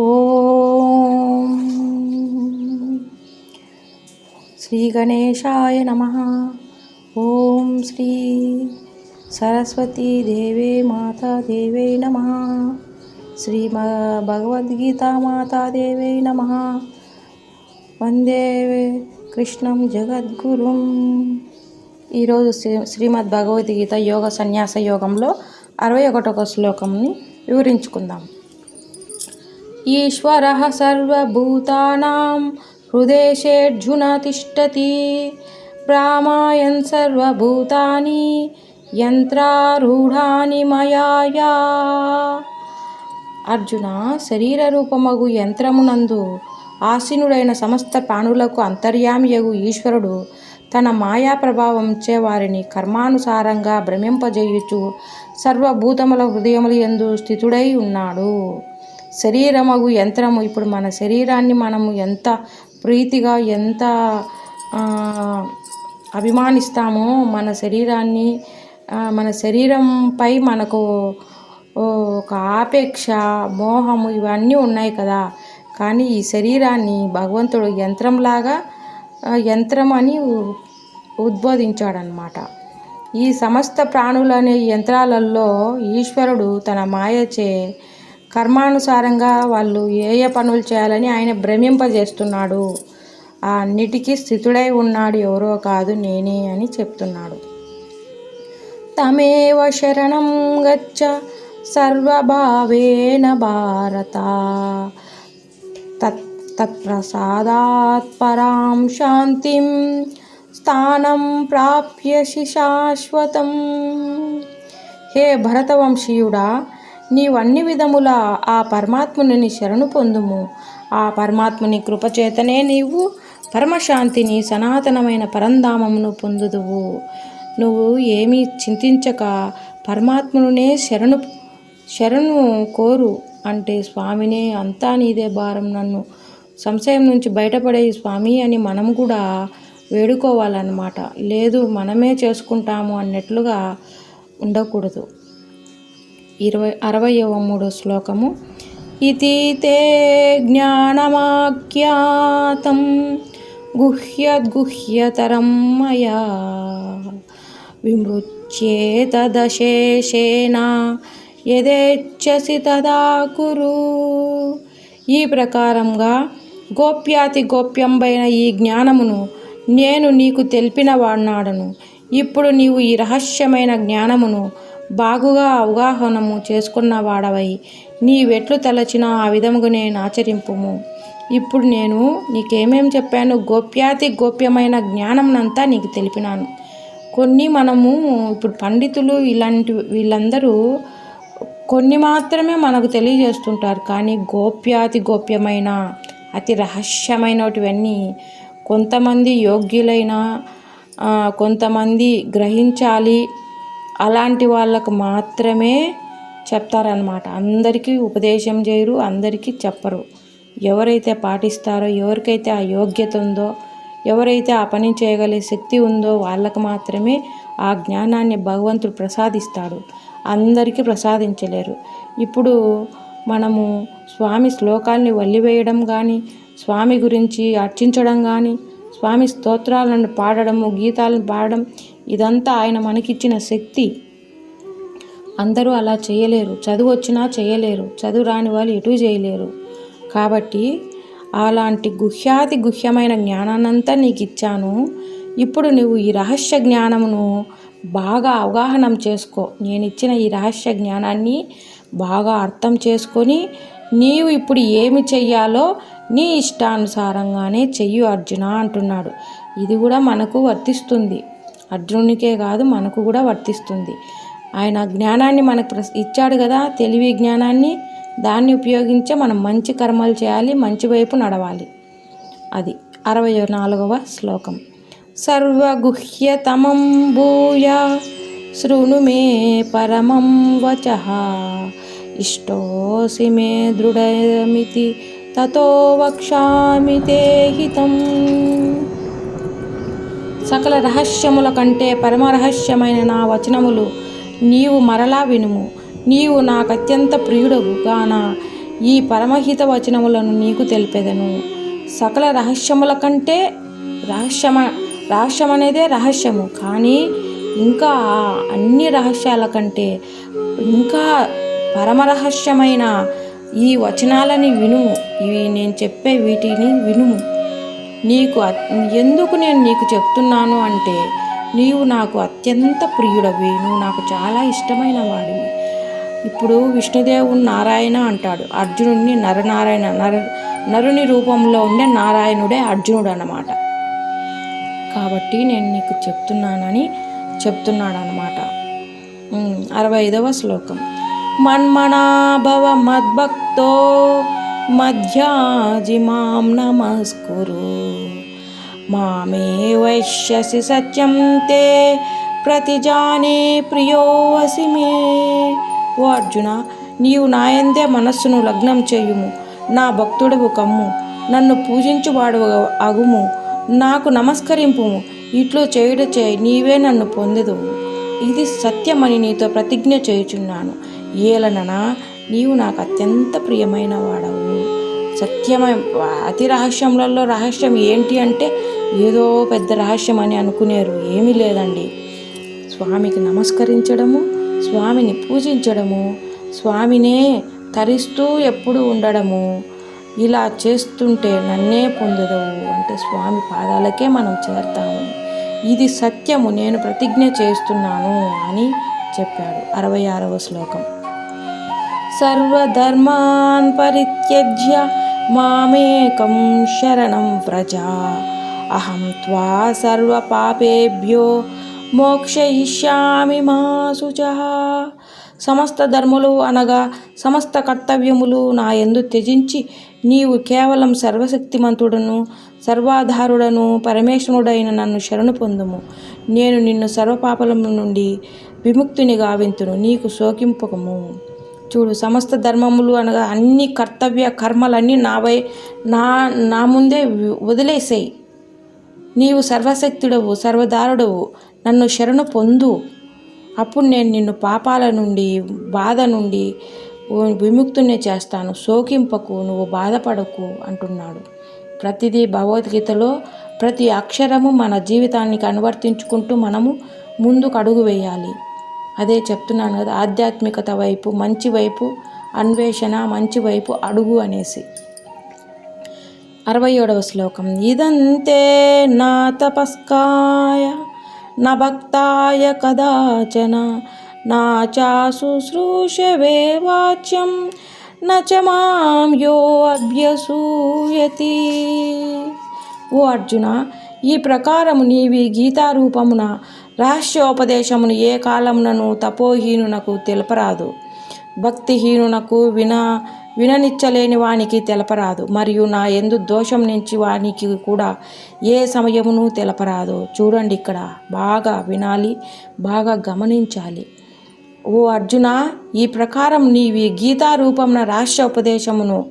ఓం శ్రీ గణేశాయ నమ. ఓం శ్రీ సరస్వతీ దేవే మాతా దేవే నమ. శ్రీ భగవద్గీతా మాతా దేవే నమ. వందే కృష్ణం జగద్గురుం. ఈరోజు శ్రీ శ్రీమద్ భగవద్గీత యోగ సన్యాస యోగంలో అరవై ఒకటొక శ్లోకంని వివరించుకుందాం. ఈశ్వర సర్వభూతానాం హృదేశేర్జున తిష్టతి. భ్రామాయన్ సర్వభూతాని యంత్రారూఢాని మయాయా. అర్జున శరీర రూపమగు యంత్రమునందు ఆసీనుడైన సమస్త ప్రాణులకు అంతర్యామియగు ఈశ్వరుడు తన మాయా ప్రభావంచే వారిని కర్మానుసారంగా భ్రమింపజేయుచు సర్వభూతముల హృదయముల ఎందు స్థితుడై ఉన్నాడు. శరీరమగు యంత్రము ఇప్పుడు మన శరీరాన్ని మనము ఎంత ప్రీతిగా ఎంత అభిమానిస్తామో మన శరీరాన్ని మన శరీరంపై మనకు ఒక ఆపేక్ష మోహము ఇవన్నీ ఉన్నాయి కదా. కానీ ఈ శరీరాన్ని భగవంతుడు యంత్రంలాగా యంత్రం అని ఉద్బోధించాడనమాట ఈ సమస్త ప్రాణులనే యంత్రాలలో ఈశ్వరుడు తన మాయచే కర్మానుసారంగా వాళ్ళు ఏ ఏ పనులు చేయాలని ఆయన భ్రమింపజేస్తున్నాడు. ఆ అన్నిటికీ స్థితుడై ఉన్నాడు ఎవరో కాదు నేనే అని చెప్తున్నాడు. తమేవ శరణం గచ్చ సర్వభావేన భారత. తత్ తత్ప్రసాదాత్ పరాం శాంతిం స్థానం ప్రాప్యసి శాశ్వతం. హే భరతవంశీయుడా నీవన్ని విధముల ఆ పరమాత్ముని శరణు పొందుము. ఆ పరమాత్ముని కృపచేతనే నీవు పరమశాంతిని సనాతనమైన పరంధామమును పొందుదువు. నువ్వు ఏమీ చింతించక పరమాత్మునే శరణు శరణు కోరు అంటే స్వామినే అంతా నీదే భారం. నన్ను సంశయం నుంచి బయటపడే స్వామి అని మనం కూడా వేడుకోవాలన్నమాట. లేదు మనమే చేసుకుంటాము అన్నట్లుగా ఉండకూడదు. ఇరవై అరవయవ మూడో శ్లోకము. ఇది తే జ్ఞానమాఖ్యాతం గుహ్యద్గుహ్యతరం మయా విమృచ్యేతదశేషేణ యదేచ్ఛసి తదా కురు. ఈ ప్రకారంగా గోప్యాతి గోప్యంబైన ఈ జ్ఞానమును నేను నీకు తెలిపిన వాడినాడను ఇప్పుడు నీవు ఈ రహస్యమైన జ్ఞానమును బాగుగా అవగాహనము చేసుకున్న వాడవై. నీవెట్లు తలచినా ఆ విధముగా నేను ఆచరింపుము. ఇప్పుడు నేను నీకేమేం చెప్పాను? గోప్యాతి గోప్యమైన జ్ఞానంనంతా నీకు తెలిపినాను. కొన్ని మనము ఇప్పుడు పండితులు ఇలాంటి వీళ్ళందరూ కొన్ని మాత్రమే మనకు తెలియజేస్తుంటారు. కానీ గోప్యాతి గోప్యమైన అతి రహస్యమైనటివన్నీ కొంతమంది యోగ్యులైన కొంతమంది గ్రహించాలి అలాంటి వాళ్ళకు మాత్రమే చెప్తారనమాట అందరికీ ఉపదేశం చేయరు అందరికీ చెప్పరు. ఎవరైతే పాటిస్తారో ఎవరికైతే ఆ యోగ్యత ఉందో ఎవరైతే ఆ పని చేయగలిగే శక్తి ఉందో వాళ్ళకు మాత్రమే ఆ జ్ఞానాన్ని భగవంతుడు ప్రసాదిస్తాడు. అందరికీ ప్రసాదించలేరు. ఇప్పుడు మనము స్వామి శ్లోకాల్ని వల్లివేయడం కానీ స్వామి గురించి అర్చించడం కానీ స్వామి స్తోత్రాలను పాడడము గీతాలను పాడడం ఇదంతా ఆయన మనకిచ్చిన శక్తి. అందరూ అలా చేయలేరు. చదువు వచ్చినా చేయలేరు. చదువు రాని వాళ్ళు ఎటు చేయలేరు. కాబట్టి అలాంటి గుహ్యాతి గుహ్యమైన జ్ఞానాన్నంతా నీకు ఇచ్చాను ఇప్పుడు నువ్వు ఈ రహస్య జ్ఞానమును బాగా అవగాహనం చేసుకో. నేను ఇచ్చిన ఈ రహస్య జ్ఞానాన్ని బాగా అర్థం చేసుకొని నీవు ఇప్పుడు ఏమి చెయ్యాలో నీ ఇష్టానుసారంగానే చెయ్యు అర్జున అంటున్నాడు. ఇది కూడా మనకు వర్తిస్తుంది. అర్జునునికే కాదు మనకు కూడా వర్తిస్తుంది. ఆయన జ్ఞానాన్ని మనకు ఇచ్చాడు కదా తెలివి జ్ఞానాన్ని దాన్ని ఉపయోగించే మనం మంచి కర్మలు చేయాలి మంచి వైపు నడవాలి. అది అరవై నాలుగవ శ్లోకం. సర్వగుహ్యతమం భూయ శృణు మే పరమం వచ. ఇష్టోసి మే దృఢమితి తతో వక్షామి తే హితం. సకల రహస్యముల కంటే పరమరహస్యమైన నా వచనములు నీవు మరలా వినుము. నీవు నాకు అత్యంత ప్రియుడవు గాన. ఈ పరమహిత వచనములను నీకు తెలిపెదను. సకల రహస్యముల కంటే రహస్యమ రహస్యం అనేదే రహస్యము. కానీ ఇంకా అన్ని రహస్యాల కంటే ఇంకా పరమరహస్యమైన ఈ వచనాలని వినుము. ఇవి నేను చెప్పే వీటిని వినుము. నీకు ఎందుకు నేను నీకు చెప్తున్నాను అంటే నీవు నాకు అత్యంత ప్రియుడవి నువ్వు నాకు చాలా ఇష్టమైన వాడివి. ఇప్పుడు విష్ణుదేవుడు నారాయణ అంటాడు. అర్జునుడిని నరనారాయణ నర నరుని రూపంలో ఉండే నారాయణుడే అర్జునుడు అన్నమాట కాబట్టి నేను నీకు చెప్తున్నానని చెప్తున్నాడు అనమాట అరవై ఐదవ శ్లోకం. మన్మనాభవ మద్భక్తో మధ్యాజి మాం నమస్కురు. మామే వైశ్యసి సత్యం తే ప్రతిజానే ప్రియోవసి మే. ఓ అర్జున నీవు నాయందే మనస్సును లగ్నం చేయుము. నా భక్తుడవు కమ్ము. నన్ను పూజించువాడు అగుము. నాకు నమస్కరింపుము. ఇట్లు చేయుట చేయి నీవే నన్ను పొందదు ఇది సత్యమని నీతో ప్రతిజ్ఞ చేయుచున్నాను. ఏలననా నీవు నాకు అత్యంత ప్రియమైన వాడవు. సత్యమై అతి రహస్యములలో రహస్యం ఏంటి అంటే ఏదో పెద్ద రహస్యం అని అనుకునేరు. ఏమీ లేదండి. స్వామికి నమస్కరించడము స్వామిని పూజించడము స్వామినే తరిస్తూ ఎప్పుడు ఉండడము ఇలా చేస్తుంటే నన్నే పొందదవు అంటే స్వామి పాదాలకే మనం చేరుతాము. ఇది సత్యము నేను ప్రతిజ్ఞ చేస్తున్నాను అని చెప్పాడు అరవై ఆరవ శ్లోకం. సర్వధర్మాన్ పరిత్యజ్య మామేకం శరణం వ్రజ అహం త్వా సర్వపాపేభ్యో మోక్షయిష్యామి మా శుచ సమస్త ధర్ములు అనగా సమస్త కర్తవ్యములు నా ఎందు త్యజించి నీవు కేవలం సర్వశక్తిమంతుడను సర్వాధారుడను పరమేశ్వరుడైన నన్ను శరణు పొందుము. నేను నిన్ను సర్వపాపలము నుండి విముక్తిని గావింతును నీకు శోకింపకము. చూడు సమస్త ధర్మములు అనగా అన్ని కర్తవ్య కర్మలన్నీ నావై నా నా ముందే వదిలేసేయి. నీవు సర్వశక్తుడవు సర్వదారుడవు నన్ను శరణు పొందు. అప్పుడు నేను నిన్ను పాపాల నుండి బాధ నుండి విముక్తునే చేస్తాను. శోకింపకు నువ్వు బాధపడకు అంటున్నాడు. ప్రతిదీ భగవద్గీతలో ప్రతి అక్షరము మన జీవితానికి అనువర్తించుకుంటూ మనము ముందుకు అడుగు వేయాలి. అదే చెప్తున్నాను కదా ఆధ్యాత్మికత వైపు మంచి వైపు అన్వేషణ మంచి వైపు అడుగు అనేసి. అరవై ఏడవ శ్లోకం ఇదంతే నా తపస్కాయ నా భక్తాయ కదాచన నా చాశుశ్రూషవే వాచ్యం నచ మాం యో అభ్యసూయతి. ఓ అర్జున ఈ ప్రకారము నీవి గీతారూపమున రహస్యోపదేశమును ఏ కాలమునను తపోహీనునకు తెలపరాదు. భక్తిహీనునకు విన విననిచ్చలేని వానికి తెలపరాదు. మరియు నా ఎందు దోషం నుంచి వానికి కూడా ఏ సమయమును తెలపరాదు. చూడండి ఇక్కడ బాగా వినాలి బాగా గమనించాలి. ఓ అర్జున ఈ ప్రకారం నీవి గీతా రూపమున రహస్య ఉపదేశమును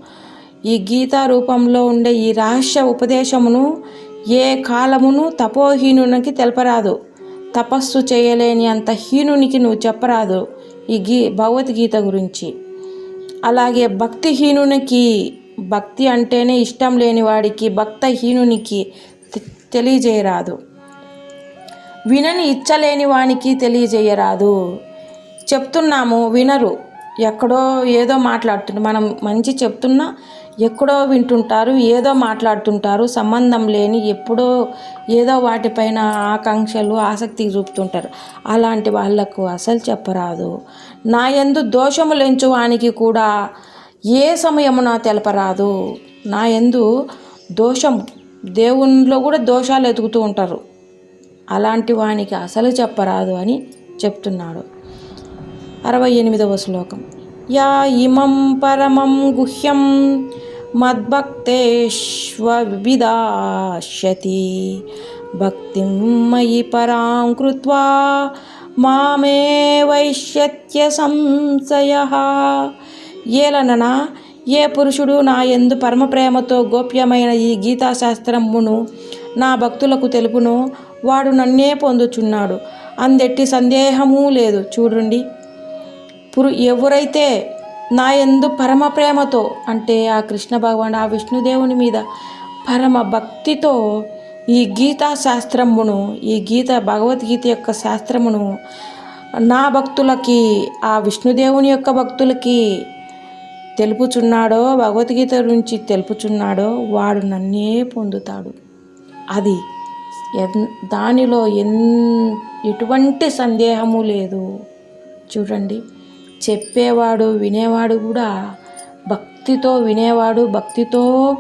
ఈ గీతా రూపంలో ఉండే ఈ రహస్య ఉపదేశమును ఏ కాలమును తపోహీనునికి తెలపరాదు. తపస్సు చేయలేని అంత హీనునికి నువ్వు చెప్పరాదు ఈ గీ భగవద్గీత గురించి. అలాగే భక్తిహీనునికి భక్తి అంటేనే ఇష్టం లేని వాడికి భక్తహీనునికి తెలియజేయరాదు. వినని ఇచ్చలేని వానికి తెలియజేయరాదు. చెప్తున్నాము వినరు. ఎక్కడో ఏదో మాట్లాడుతుంటారు మనం మంచి చెప్తున్నా ఎక్కడో వింటుంటారు ఏదో మాట్లాడుతుంటారు సంబంధం లేని ఎప్పుడో ఏదో వాటిపైన ఆకాంక్షలు ఆసక్తి చూపుతుంటారు. అలాంటి వాళ్ళకు అసలు చెప్పరాదు. నా యందు దోషములు ఎంచు వానికి కూడా ఏ సమయమున తెలపరాదు. నా యందు దోషం దేవునిలో కూడా దోషాలు ఎతుకుతూ ఉంటారు. అలాంటి వానికి అసలు చెప్పరాదు అని చెప్తున్నాడు. అరవై ఎనిమిదవ శ్లోకం. యా ఇమం పరమం గుహ్యం మద్భక్తేష్వ విదాస్యతి భక్తిం మయి పరాం కృత్వా మామే వైశ్యత్య సంశయ. ఏలననా ఏ పురుషుడు నా ఎందు పరమ ప్రేమతో గోప్యమైన ఈ గీతాశాస్త్రమును నా భక్తులకు తెలుపును వాడు నన్నే పొందుచున్నాడు. అందెట్టి సందేహము లేదు. చూడండి. పురు ఎవరైతే నా ఎందు పరమ ప్రేమతో అంటే ఆ కృష్ణ భగవాన్ ఆ విష్ణుదేవుని మీద పరమ భక్తితో ఈ గీతా శాస్త్రమును ఈ గీత భగవద్గీత యొక్క శాస్త్రమును నా భక్తులకి ఆ విష్ణుదేవుని యొక్క భక్తులకి తెలుపుచున్నాడో భగవద్గీత నుంచి తెలుపుచున్నాడో వాడు నన్నే పొందుతాడు. అది ఎన్ దానిలో ఎన్ ఎటువంటి సందేహము లేదు. చూడండి. చెప్పేవాడు వినేవాడు కూడా భక్తితో వినేవాడు భక్తితో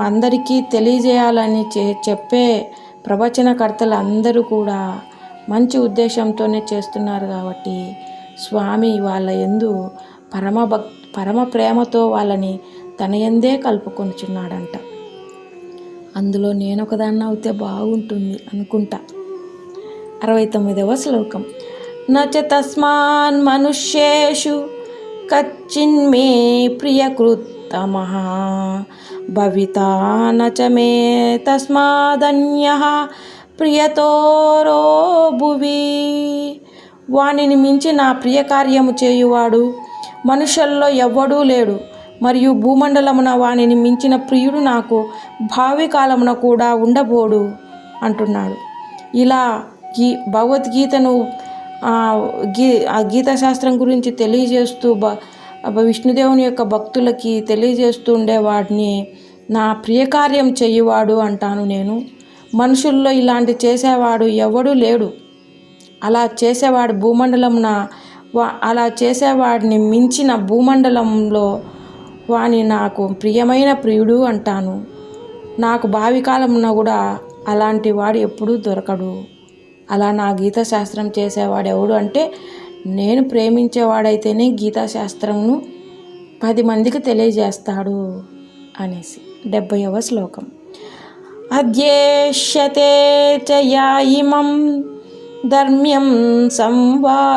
అందరికీ తెలియజేయాలని చె చెప్పే ప్రవచనకర్తలు అందరూ కూడా మంచి ఉద్దేశంతోనే చేస్తున్నారు కాబట్టి స్వామి వాళ్ళ ఎందు పరమ భక్ పరమ ప్రేమతో వాళ్ళని తన ఎందే కలుపుకొనిచున్నాడంట. అందులో నేను ఒకదాన్ని అవుతే బాగుంటుంది అనుకుంటా. అరవై తొమ్మిదవ శ్లోకం. నచ తస్మాన్ మనుష్యేషు కచ్చిన్మే ప్రియకృత్తమ భవితా నచ మే తస్మాదన్య ప్రియతోరో భువి వానిని మించి నా ప్రియ కార్యము చేయువాడు మనుషుల్లో ఎవ్వడూ లేడు మరియు భూమండలమున వానిని మించిన ప్రియుడు నాకు భావి కాలమున కూడా ఉండబోడు అంటున్నాడు. ఇలా గీ భగవద్గీతను గీ ఆ గీతా శాస్త్రం గురించి తెలియజేస్తూ బ విష్ణుదేవుని యొక్క భక్తులకి తెలియజేస్తూ ఉండేవాడిని నా ప్రియకార్యం చేయువాడు అంటాను నేను. మనుషుల్లో ఇలాంటి చేసేవాడు ఎవడూ లేడు. అలా చేసేవాడు భూమండలంన వా అలా చేసేవాడిని మించిన భూమండలంలో వాని నాకు ప్రియమైన ప్రియుడు అంటాను. నాకు భావికాలమున కూడా అలాంటి వాడు ఎప్పుడూ దొరకడు. అలా నా గీతాశాస్త్రం చేసేవాడెవడు చేసేవాడు ఎవడు అంటే నేను ప్రేమించేవాడైతేనే గీతాశాస్త్రంను పది మందికి తెలియజేస్తాడు అనేసి. డెబ్భైవ శ్లోకం. అధ్యేష్యతే చ ధర్మ్యం సంవాదమావయో.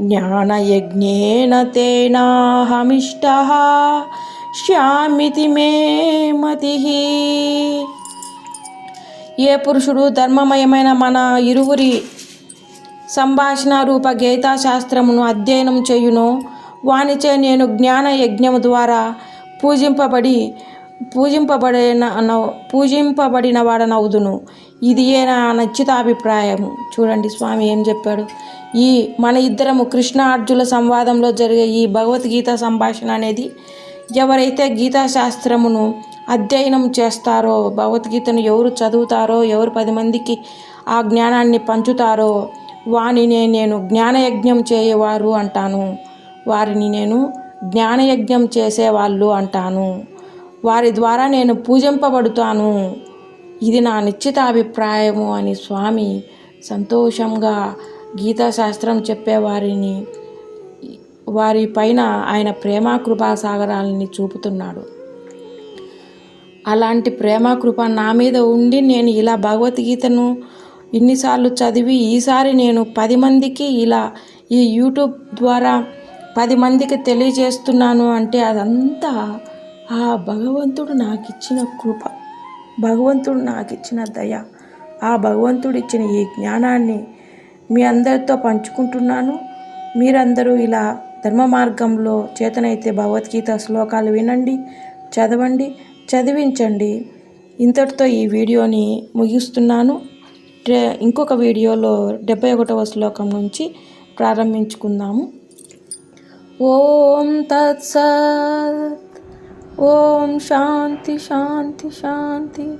జ్ఞానయజ్ఞేన తేనాహమిష్ట. శ్యామితి మే మతి. ఏ పురుషుడు ధర్మమయమైన మన ఇరువురి సంభాషణ రూప గీతా శాస్త్రమును అధ్యయనం చేయునో వానిచే నేను జ్ఞాన యజ్ఞము ద్వారా పూజింపబడి పూజింపబడిన పూజింపబడిన వాడనవుదును ఇది ఏ నా నచ్చితాభిప్రాయము చూడండి స్వామి ఏం చెప్పాడు. ఈ మన ఇద్దరము కృష్ణ అర్జుల సంవాదంలో జరిగే ఈ భగవద్గీత సంభాషణ అనేది ఎవరైతే గీతాశాస్త్రమును అధ్యయనం చేస్తారో భగవద్గీతను ఎవరు చదువుతారో ఎవరు పది మందికి ఆ జ్ఞానాన్ని పంచుతారో వానినే నేను జ్ఞానయజ్ఞం చేయవారు అంటాను. వారిని నేను జ్ఞానయజ్ఞం చేసేవాళ్ళు అంటాను. వారి ద్వారా నేను పూజింపబడుతాను. ఇది నా నిశ్చిత అభిప్రాయము అని స్వామి సంతోషంగా గీతాశాస్త్రం చెప్పేవారిని వారి పైన ఆయన ప్రేమ కృపాసాగరాలని చూపుతున్నాడు. అలాంటి ప్రేమ కృప నా మీద ఉండి నేను ఇలా భగవద్గీతను ఇన్నిసార్లు చదివి ఈసారి నేను పది మందికి ఇలా ఈ యూట్యూబ్ ద్వారా పది మందికి తెలియజేస్తున్నాను అంటే అదంతా ఆ భగవంతుడు నాకు ఇచ్చిన కృప. భగవంతుడు నాకు ఇచ్చిన దయ. ఆ భగవంతుడు ఇచ్చిన ఈ జ్ఞానాన్ని మీ అందరితో పంచుకుంటున్నాను. మీరందరూ ఇలా ధర్మ మార్గంలో చేతనైతే భగవద్గీత శ్లోకాలు వినండి. చదవండి చదివించండి. ఇంతటితో ఈ వీడియోని ముగిస్తున్నాను. ఇంకొక వీడియోలో డెబ్బై ఒకటవ శ్లోకం నుంచి ప్రారంభించుకుందాము. ఓం తత్సత్. ఓం శాంతి శాంతి శాంతి.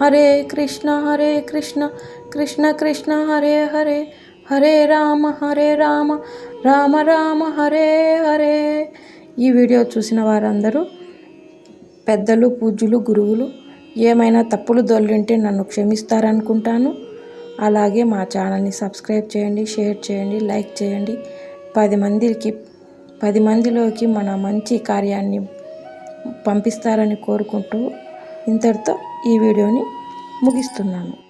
హరే కృష్ణ హరే కృష్ణ. కృష్ణ కృష్ణ హరే హరే. హరే రామ హరే రామ. రామ రామ హరే హరే. ఈ వీడియో చూసిన వారందరూ పెద్దలు పూజ్యులు గురువులు ఏమైనా తప్పులు దొల్లింటే నన్ను క్షమిస్తారనుకుంటాను. అలాగే మా ఛానల్ని సబ్స్క్రైబ్ చేయండి షేర్ చేయండి లైక్ చేయండి. పది మందికి పది మందిలోకి మన మంచి కార్యాన్ని పంపిస్తారని కోరుకుంటూ ఇంతటితో ఈ వీడియోని ముగిస్తున్నాను.